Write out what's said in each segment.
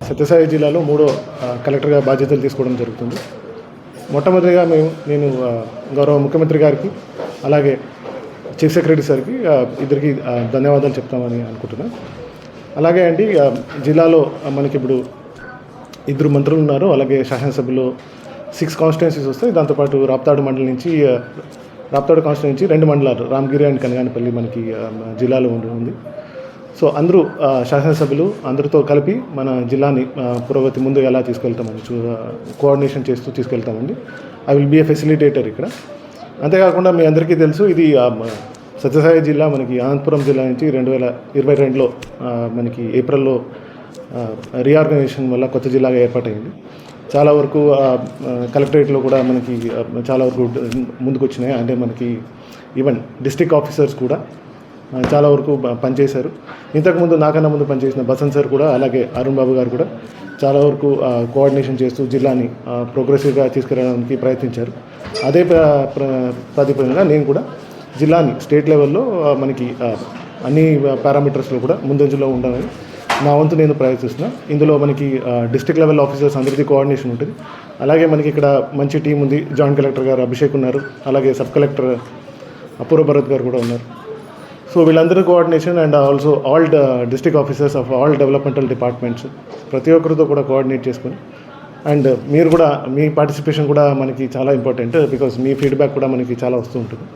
సత్యసాయి జిల్లాలో మూడో కలెక్టర్గా బాధ్యతలు తీసుకోవడం జరుగుతుంది. మొట్టమొదటిగా మేము నేను గౌరవ ముఖ్యమంత్రి గారికి అలాగే చీఫ్ సెక్రటరీ సార్కి ఇద్దరికి ధన్యవాదాలు చెప్తామని అనుకుంటున్నాను అలాగే అండి జిల్లాలో మనకి ఇప్పుడు ఇద్దరు మంత్రులు ఉన్నారు అలాగే శాసనసభలో సిక్స్ కాన్స్టిట్యున్సీస్ వస్తాయి. దాంతోపాటు రాప్తాడు మండలం నుంచి రాప్తాడు కాన్స్టిట్యున్సీ నుంచి రెండు మండలాలు రామగిరి అండ్ కనగానపల్లి మనకి జిల్లాలో ఉండి- ఉంది. సో అందరూ శాసనసభ్యులు అందరితో కలిపి మన జిల్లాని పురోగతి ముందు ఎలా తీసుకెళ్తామని చూ కోఆర్డినేషన్ చేస్తూ తీసుకెళ్తామండి. I will be a facilitator ఇక్కడ. అంతేకాకుండా మీ అందరికీ తెలుసు ఇది సత్యసాయి జిల్లా మనకి అనంతపురం జిల్లా నుంచి రెండు వేల ఇరవై రెండులో మనకి ఏప్రిల్లో రీఆర్గనైజేషన్ వల్ల కొత్త జిల్లాగా ఏర్పాటైంది. చాలా వరకు కలెక్టరేట్లో కూడా మనకి చాలా వరకు ముందుకు వచ్చినాయి అంటే మనకి ఈవెన్ డిస్ట్రిక్ట్ ఆఫీసర్స్ కూడా చాలా వరకు పనిచేశారు. ఇంతకుముందు నాకన్నా ముందు పనిచేసిన బసంత్ సార్ కూడా అలాగే అరుణ్ బాబు గారు కూడా చాలా వరకు కోఆర్డినేషన్ చేస్తూ జిల్లాని ప్రోగ్రెసివ్గా తీసుకురావడానికి ప్రయత్నించారు. అదే ప్ర- ప్రాతిపదికగా నేను కూడా జిల్లాని స్టేట్ లెవెల్లో మనకి అన్ని పారామీటర్స్లో కూడా ముందంజలో ఉండాలని నా వంతు నేను ప్రయత్నిస్తున్నా. ఇందులో మనకి డిస్ట్రిక్ట్ లెవెల్ ఆఫీసర్స్ అందరికీ కోఆర్డినేషన్ ఉంటుంది. అలాగే మనకి ఇక్కడ మంచి టీం ఉంది. జాయింట్ కలెక్టర్ గారు అభిషేక్ ఉన్నారు. అలాగే సబ్ కలెక్టర్ అపూర్వ భరత్ గారు కూడా ఉన్నారు. సో వీళ్ళందరూ coordination and also all district officers of all developmental departments ప్రతి ఒక్కరితో కూడా కోఆర్డినేట్ చేసుకుని అండ్ మీరు కూడా మీ పార్టిసిపేషన్ కూడా మనకి చాలా ఇంపార్టెంట్ బికాస్ మీ ఫీడ్బ్యాక్ కూడా మనకి చాలా వస్తూ ఉంటుంది.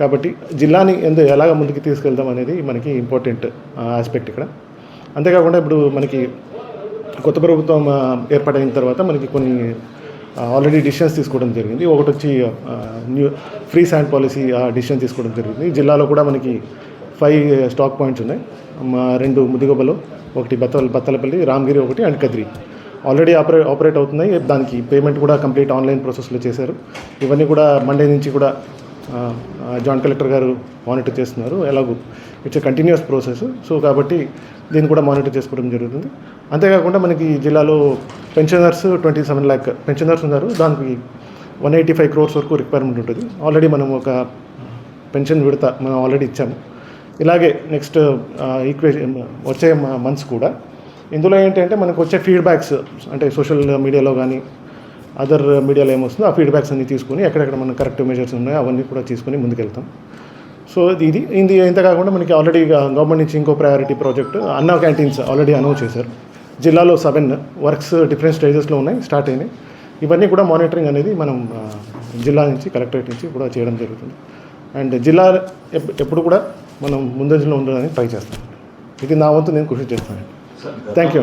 కాబట్టి జిల్లాని ఎందు ఎలాగ ముందుకు తీసుకెళ్దాం అనేది మనకి ఇంపార్టెంట్ ఆస్పెక్ట్ ఇక్కడ. అంతేకాకుండా ఇప్పుడు మనకి కొత్త ప్రభుత్వం ఏర్పాటైన తర్వాత మనకి కొన్ని ఆల్రెడీ డిసిషన్స్ తీసుకోవడం జరిగింది. ఒకటి వచ్చి న్యూ ఫ్రీ శాండ్ పాలసీ ఆ డిసిషన్ తీసుకోవడం జరిగింది. జిల్లాలో కూడా మనకి ఫైవ్ స్టాక్ పాయింట్స్ ఉన్నాయి. మా రెండు ముదిగొబ్బలో ఒకటి బత్తల బత్తలపల్లి రామగిరి ఒకటి అండ్ కద్రి. ఆల్రెడీ ఆపరే ఆపరేట్ అవుతున్నాయి. దానికి పేమెంట్ కూడా కంప్లీట్ ఆన్లైన్ ప్రాసెస్లో చేశారు. ఇవన్నీ కూడా మండే నుంచి కూడా జాయింట్ కలెక్టర్ గారు మానిటర్ చేస్తున్నారు. ఎలాగూ it's a continuous process so కాబట్టి దీన్ని కూడా మానిటర్ చేసుకోవడం జరుగుతుంది. అంతేకాకుండా మనకి జిల్లాలో pensioners twenty seven lakh pensioners ఉన్నారు. దానికి వన్ ఎయిటీ ఫైవ్ క్రోర్స్ వరకు రిక్వైర్మెంట్ ఉంటుంది. ఆల్రెడీ మనం ఒక పెన్షన్ విడత మనం ఆల్రెడీ ఇచ్చాము. ఇలాగే నెక్స్ట్ ఈక్వేషన్ వచ్చే మంత్స్ కూడా. ఇందులో ఏంటంటే మనకు వచ్చే ఫీడ్బ్యాక్స్ అంటే సోషల్ మీడియాలో కానీ అదర్ మీడియాలో ఏమొస్తుందో ఆ ఫీడ్బ్యాక్స్ అన్ని తీసుకొని ఎక్కడెక్కడ మనం కరెక్ట్ మెజర్స్ ఉన్నాయో అవన్నీ కూడా తీసుకొని ముందుకెళ్తాం. సో ఇది ఇది ఇంత కాకుండా మనకి ఆల్రెడీ గవర్నమెంట్ నుంచి ఇంకో priority project Anna canteens already announce చేశారు. జిల్లాలో సెవెన్ వర్క్స్ డిఫరెంట్ స్టేజెస్లో ఉన్నాయి స్టార్ట్ అయినాయి. ఇవన్నీ కూడా మానిటరింగ్ అనేది మనం జిల్లా నుంచి కలెక్టరేట్ నుంచి కూడా చేయడం జరుగుతుంది. అండ్ జిల్లా ఎప్- ఎప్పుడు కూడా మనం ముందంజలో ఉండడానికి ట్రై చేస్తాం. ఇది నా వంతు నేను కృషి చేస్తాను. Thank you